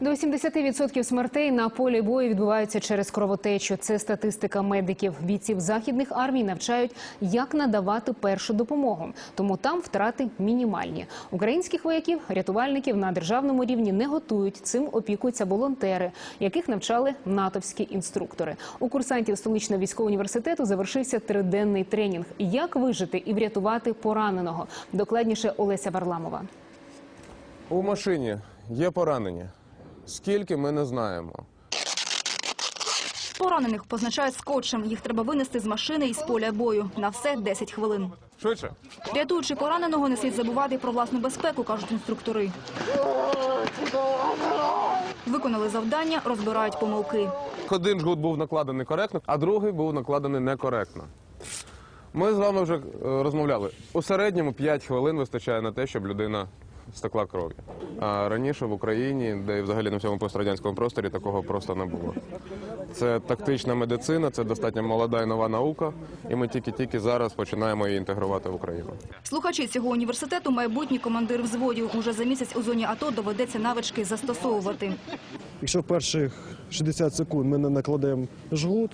До 70% смертей на полі бою відбуваються через кровотечу. Це статистика медиків. Бійців західних армій навчають, як надавати першу допомогу. Тому там втрати мінімальні. Українських вояків, рятувальників на державному рівні не готують. Цим опікуються волонтери, яких навчали натовські інструктори. У курсантів столичного військового університету завершився триденний тренінг. Як вижити і врятувати пораненого? Докладніше Олеся Варламова. У машині є поранення. Скільки ми не знаємо. Поранених позначають скотчем. Їх треба винести з машини і з поля бою. На все 10 хвилин. Швидше. Рятуючи пораненого, не слід забувати про власну безпеку, кажуть інструктори. Виконали завдання, розбирають помилки. Один жгут був накладений коректно, а другий був накладений некоректно. Ми з вами вже е, розмовляли. У середньому 5 хвилин вистачає на те, щоб людина стекла кров'ю. А раніше в Україні, де і взагалі на всьому пострадянському просторі, такого просто не було. Це тактична медицина, це достатньо молода і нова наука, і ми тільки-тільки зараз починаємо її інтегрувати в Україну. Слухачі цього університету майбутні командир взводів. Уже за місяць у зоні АТО доведеться навички застосовувати. Якщо в перших 60 секунд ми не накладемо жгут,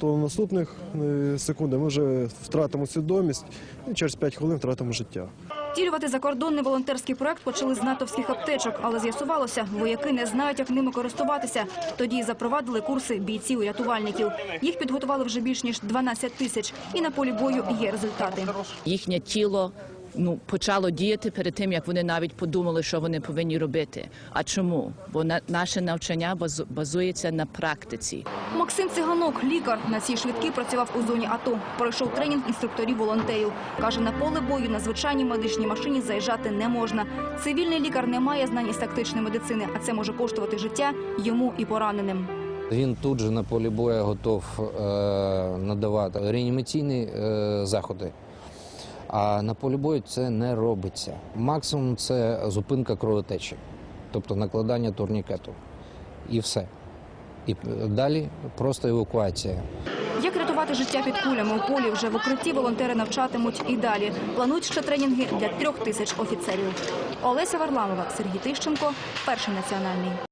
то в наступних е, секундах ми вже втратимо свідомість і через 5 хвилин втратимо життя. Втілювати закордонний волонтерський проект почали з натовських аптечок, але з'ясувалося, вояки не знають, як ними користуватися. Тоді й запровадили курси бійців і рятувальників. Їх підготували вже більш ніж 12 тисяч. І на полі бою є результати. їхнє тіло ну почало діяти перед тим, як вони навіть подумали, що вони повинні робити. А чому? Бо на наше навчання базу- базується на практиці. Максим Циганок, лікар, на цій швидкій працював у зоні АТО. Пройшов тренінг інструкторів-волонтерів. Каже, на поле бою на звичайній медичній машині заїжджати не можна. Цивільний лікар не має знань із тактичної медицини, а це може коштувати життя йому і пораненим. Він тут же на полі бою готов е, надавати реанімаційні е, заходи. А на полі бою це не робиться. Максимум це зупинка кровотечі, тобто накладання турнікету. І все. І далі просто евакуація. Як рятувати життя під кулями у полі вже в укритті волонтери навчатимуть і далі. Планують ще тренінги для трьох тисяч офіцерів. Олеся Варламова, Сергій Тищенко, перший національний.